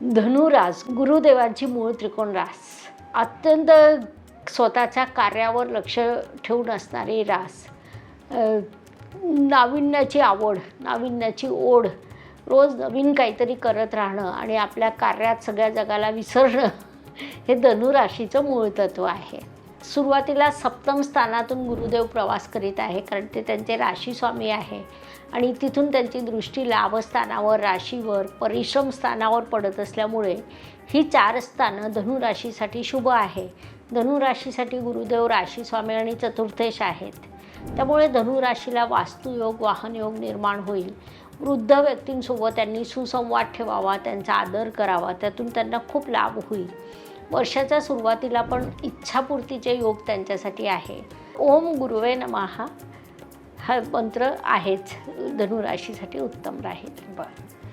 धनुरास गुरुदेवांची मूळ त्रिकोण रास. अत्यंत स्वतःच्या कार्यावर लक्ष ठेवून असणारी रास. नाविन्याची आवड नाविन्याची ओढ रोज नवीन काहीतरी करत राहणं आणि आपल्या कार्यात सगळ्या जगाला विसरणं हे धनुराशीचं मूळ तत्व आहे. सुरुवातीला सप्तम स्थानातून गुरुदेव प्रवास करीत आहे कारण ते त्यांचे राशी स्वामी आहे. आणि तिथून त्यांची दृष्टी लाभस्थानावर राशीवर परिश्रम स्थानावर पडत असल्यामुळे ही चार स्थानं धनुराशीसाठी शुभ आहे. धनुराशीसाठी गुरुदेव राशी स्वामी आणि चतुर्थेश आहेत. त्यामुळे धनुराशीला वास्तुयोग वाहनयोग निर्माण होईल. वृद्ध व्यक्तींसोबत त्यांनी सुसंवाद ठेवावा त्यांचा आदर करावा त्यातून त्यांना खूप लाभ होईल. वर्षाच्या सुरुवातीला पण इच्छापूर्तीचे योग त्यांच्यासाठी आहे. ओम गुरुवे नमहा हा मंत्र आहेच. धनुराशीसाठी उत्तम राहील. बरं.